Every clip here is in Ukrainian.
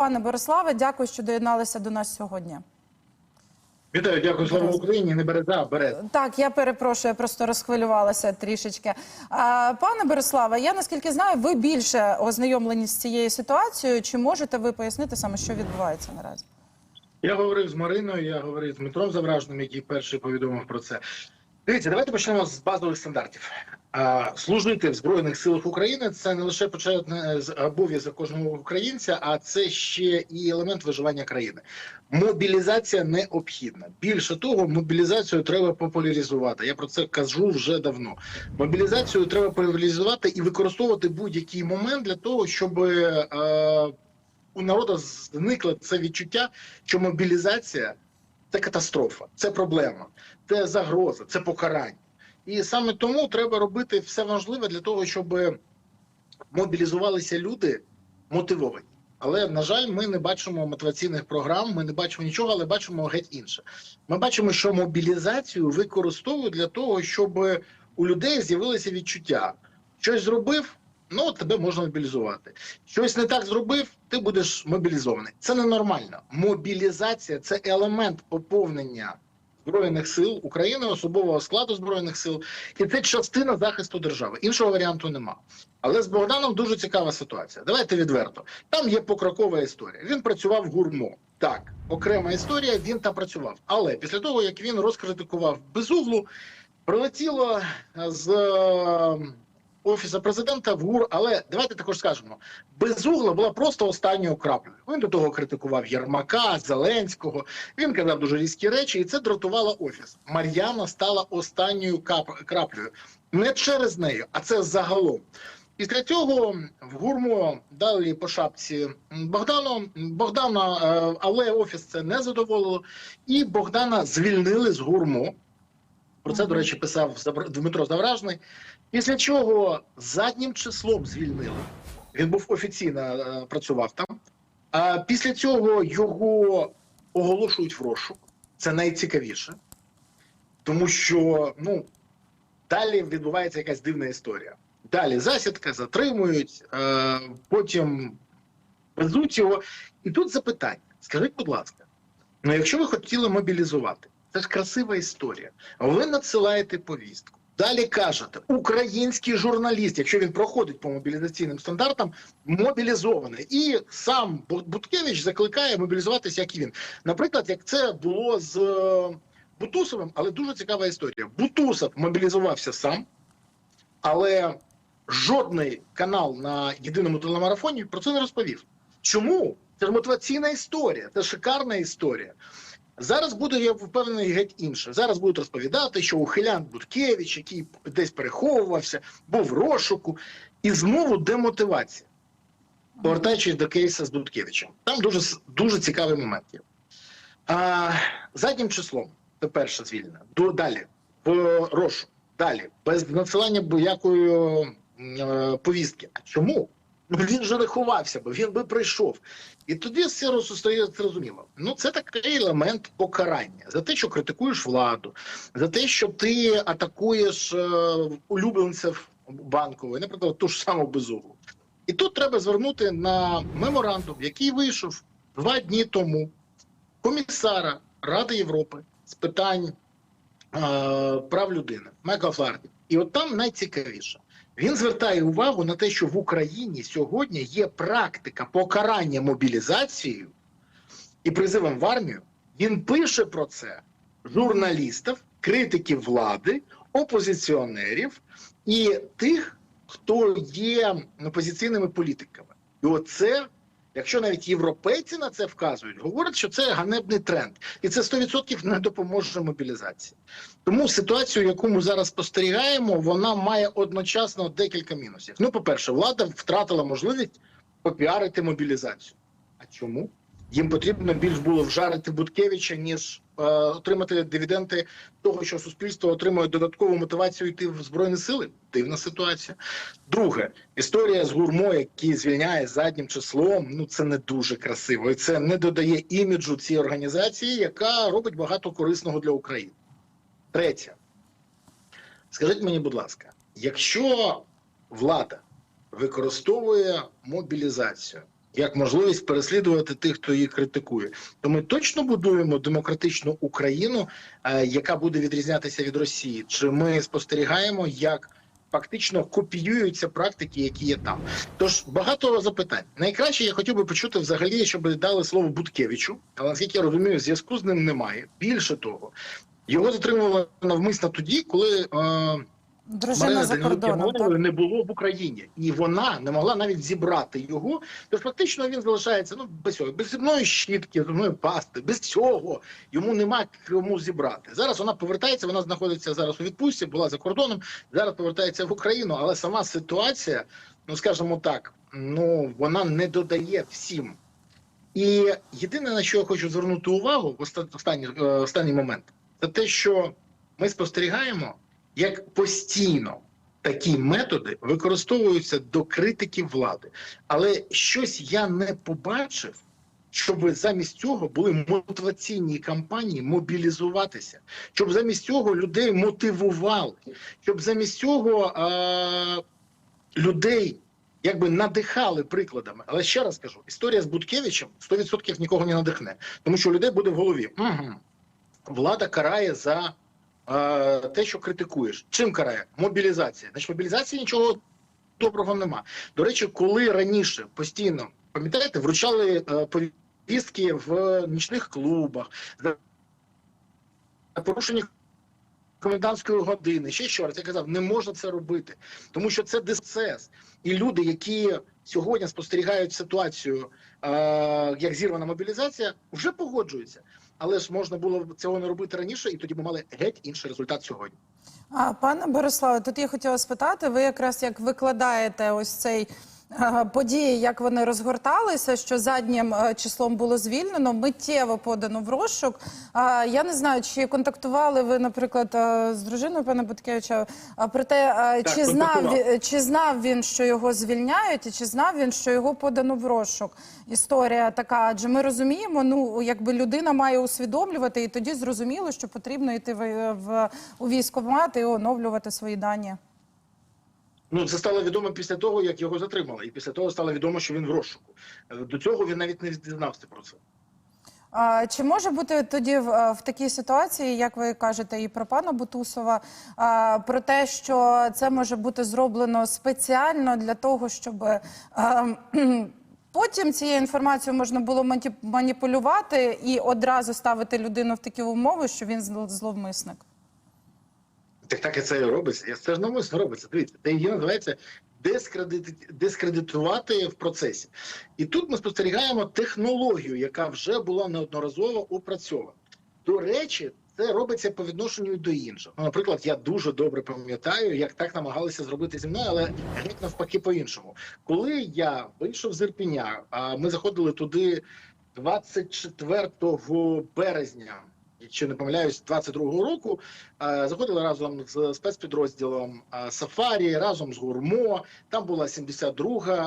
Пане Бориславе, дякую, що доєдналися до нас сьогодні. Вітаю, дякую, слава Україні. Не береза, берез. Так, я перепрошую, я просто розхвилювалася трішечки. Пане Бориславе, я наскільки знаю, ви більше ознайомлені з цією ситуацією. Чи можете ви пояснити саме, що відбувається наразі? Я говорив з Мариною, я говорив з Дмитром Завражним, який перший повідомив про це. Дивіться, давайте почнемо з базових стандартів. Служити в Збройних силах України це не лише почетне з- обов'язок кожного українця, а це ще і елемент виживання країни. Мобілізація необхідна. Більше того, мобілізацію треба популяризувати. Я про це кажу вже давно. Мобілізацію треба популяризувати і використовувати будь-який момент для того, щоб е, у народу зникло це відчуття, що мобілізація це катастрофа, це проблема, це загроза, це покарання. І саме тому треба робити все можливе для того, щоб мобілізувалися люди мотивовані. Але на жаль, ми не бачимо мотиваційних програм, ми не бачимо нічого, але бачимо геть інше. Ми бачимо, що мобілізацію використовують для того, щоб у людей з'явилося відчуття: щось зробив, ну тебе можна мобілізувати. Щось не так зробив, ти будеш мобілізований. Це ненормально. Мобілізація це елемент поповнення збройних сил України, особового складу збройних сил, і це частина захисту держави. Іншого варіанту нема. Але з Богданом дуже цікава ситуація. Давайте відверто. Там є покрокова історія. Він працював в гурмо. Так, окрема історія. Він там працював. Але після того як він розкритикував безуглу, прилетіло з офісу президента в ГУР. Але давайте також скажемо: безугла була просто останньою краплею. Він до того критикував Єрмака, Зеленського. Він казав дуже різкі речі, і це дратувало офіс. Мар'яна стала останньою краплею. Не через неї, а це загалом. Після цього в гурмо дали по шапці Богдану. Богдана, е, але офіс це не задоволило, і Богдана звільнили з гурмо. Про це, до речі, писав Дмитро Завражний. Після чого заднім числом звільнили. Він був офіційно е, працював там. А після цього його оголошують в розшук. Це найцікавіше, тому що ну далі відбувається якась дивна історія. Далі засідка затримують, е, потім везуть його. І тут запитання: скажіть, будь ласка, ну якщо ви хотіли мобілізувати, це ж красива історія. Ви надсилаєте повістку. Далі кажете, український журналіст, якщо він проходить по мобілізаційним стандартам, мобілізований. І сам Буткевич закликає мобілізуватися, як і він. Наприклад, як це було з е, Бутусовим, але дуже цікава історія. Бутусов мобілізувався сам, але жодний канал на єдиному телемарафоні про це не розповів. Чому? Це мотиваційна історія, це шикарна історія. Зараз буде, я впевнений, геть інше. Зараз будуть розповідати, що ухилян Буткевич, який десь переховувався, був в розшуку, і знову демотивація. Повертаючись до кейсу з Буткевичем. Там дуже, дуже цікавий момент є. А, заднім числом, це перше звільнення. До, далі, в розшук. Далі, без надсилання будь-якої е, повістки. А чому? Ну він же не ховався, бо він би прийшов. І тоді все зрозуміло. Ну це такий елемент покарання за те, що критикуєш владу, за те, що ти атакуєш е, улюбленців банкової, наприклад, ту ж саму безуглу. І тут треба звернути на меморандум, який вийшов два дні тому комісара Ради Європи з питань е, прав людини Майкла Фларді. І от там найцікавіше. Він звертає увагу на те, що в Україні сьогодні є практика покарання мобілізацією і призивом в армію. Він пише про це журналістів, критиків влади, опозиціонерів і тих, хто є опозиційними політиками. І оце, якщо навіть європейці на це вказують, говорять, що це ганебний тренд, і це 100% не допоможе мобілізації. Тому ситуацію, яку ми зараз спостерігаємо, вона має одночасно декілька мінусів. Ну, по-перше, влада втратила можливість попіарити мобілізацію. А чому? Їм потрібно більш було вжарити Буткевича, ніж е, отримати дивіденди того, що суспільство отримує додаткову мотивацію йти в збройні сили. Дивна ситуація. Друге, історія з гурмо, який звільняє заднім числом. Ну це не дуже красиво, і це не додає іміджу цій організації, яка робить багато корисного для України. Третє, скажіть мені, будь ласка, якщо влада використовує мобілізацію як можливість переслідувати тих, хто її критикує. То ми точно будуємо демократичну Україну, е, яка буде відрізнятися від Росії. Чи ми спостерігаємо, як фактично копіюються практики, які є там? Тож багато запитань. Найкраще я хотів би почути взагалі, щоб дали слово Буткевичу, але наскільки я розумію, зв'язку з ним немає. Більше того, його затримували навмисно тоді, коли. Е, Дружина за кордоном. Так? Не було в Україні, і вона не могла навіть зібрати його. То фактично він залишається ну без цього, без зубної щітки, зубної пасти, без цього йому нема кому зібрати. Зараз вона повертається. Вона знаходиться зараз у відпустці, була за кордоном. Зараз повертається в Україну, але сама ситуація, ну скажімо так, ну вона не додає всім. І єдине на що я хочу звернути увагу в останній, е, останній момент, це те, що ми спостерігаємо, як постійно такі методи використовуються до критики влади. Але щось я не побачив, щоб замість цього були мотиваційні кампанії мобілізуватися, щоб замість цього людей мотивували, щоб замість цього е- людей якби надихали прикладами. Але ще раз кажу: історія з Буткевичем 100% нікого не надихне, тому що людей буде в голові. Угу. Влада карає за те, що критикуєш. Чим карає? Мобілізація. Значить, мобілізації нічого доброго нема. До речі, коли раніше постійно пам'ятаєте, вручали е, повістки в нічних клубах за порушення комендантської години, ще що раз я казав, не можна це робити, тому що це дисцес. І люди, які сьогодні спостерігають ситуацію, е, як зірвана мобілізація, вже погоджуються. Але ж можна було цього не робити раніше, і тоді ми мали геть інший результат сьогодні. А пане Бориславе, тут я хотіла спитати. Ви якраз як викладаєте ось цей події, як вони розгорталися, що заднім е, числом було звільнено, миттєво подано в розшук. Я не знаю, чи контактували ви, наприклад, е, з дружиною пана Буткевича про те, е, Так, чи знав чи знав він, що його звільняють, і чи знав він, що його подано в розшук? Історія така, адже ми розуміємо, ну якби людина має усвідомлювати, і тоді зрозуміло, що потрібно йти в, в у військкомат і оновлювати свої дані. Ну це стало відомо після того, як його затримали, і після того стало відомо, що він в розшуку. Е, До цього він навіть не дізнався про це. А, чи може бути тоді в, е, в такій ситуації, як ви кажете, і про пана Бутусова, а, про те, що це може бути зроблено спеціально для того, щоб е, кхм, потім цією інформацією можна було мані- маніпулювати і одразу ставити людину в такі умови, що він зл- зловмисник? Так так і це і робиться. Це ж навмисно робиться. Дивіться, це її називається дискредит... дискредитувати в процесі. І тут ми спостерігаємо технологію, яка вже була неодноразово опрацьована. До речі, це робиться по відношенню до інших. Ну, наприклад, я дуже добре пам'ятаю, як так намагалися зробити зі мною, але геть навпаки по-іншому. Коли я вийшов з Ірпіня, а ми заходили туди 24 березня. Якщо не помиляюсь, 22-го року е, заходили разом з спецпідрозділом е, Сафарі, разом з Гурмо. Там була 72-га,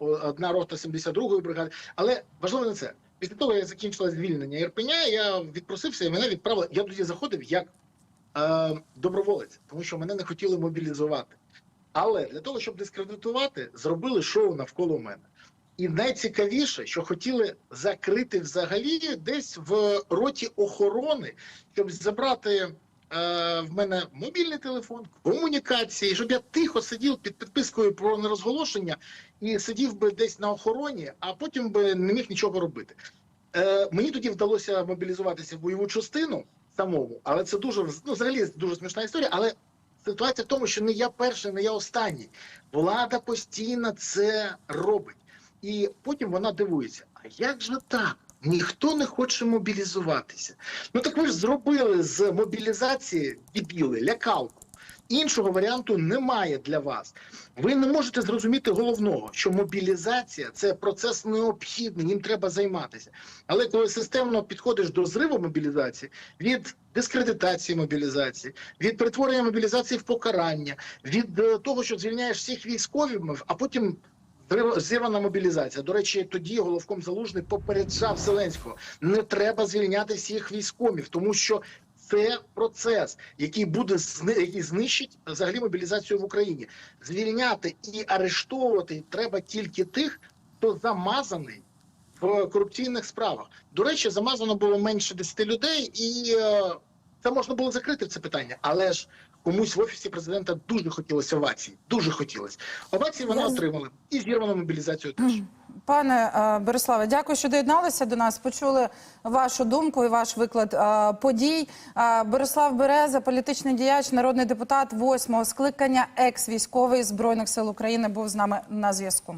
е, одна рота 72-ї бригади. Але важливо не це. Після того, як закінчилось звільнення Ірпеня, я відпросився і мене відправили. Я тоді заходив як е, доброволець, тому що мене не хотіли мобілізувати. Але для того, щоб дискредитувати, зробили шоу навколо мене. І найцікавіше, що хотіли закрити взагалі десь в роті охорони, щоб забрати е, в мене мобільний телефон, комунікації, щоб я тихо сидів під підпискою про нерозголошення і сидів би десь на охороні, а потім би не міг нічого робити. Е, мені тоді вдалося мобілізуватися в бойову частину самому, але це дуже ну, взагалі дуже смішна історія. Але ситуація в тому, що не я перший, не я останній. Влада постійно це робить. І потім вона дивується: а як же так? Ніхто не хоче мобілізуватися. Ну так ви ж зробили з мобілізації дебіли, лякалку. Іншого варіанту немає для вас. Ви не можете зрозуміти головного, що мобілізація це процес необхідний, ним треба займатися. Але коли системно підходиш до зриву мобілізації, від дискредитації мобілізації, від перетворення мобілізації в покарання, від е, того, що звільняєш всіх військових, а потім Зірвана мобілізація. До речі, тоді головком залужний попереджав Зеленського: не треба звільняти всіх військомів, тому що це процес, який буде який знищить взагалі мобілізацію в Україні. Звільняти і арештовувати треба тільки тих, хто замазаний в корупційних справах. До речі, замазано було менше 10 людей, і е, це можна було закрити це питання. Але ж комусь в офісі президента дуже хотілося овацій. Дуже хотілося. Овації Я з- і зірвано мобілізацію теж. Пане е, Бориславе, дякую, що доєдналися до нас. Почули вашу думку і ваш виклад е, подій. Е, Борислав Береза, політичний діяч, народний депутат восьмого скликання, екс-військовий збройних сил України, був з нами на зв'язку.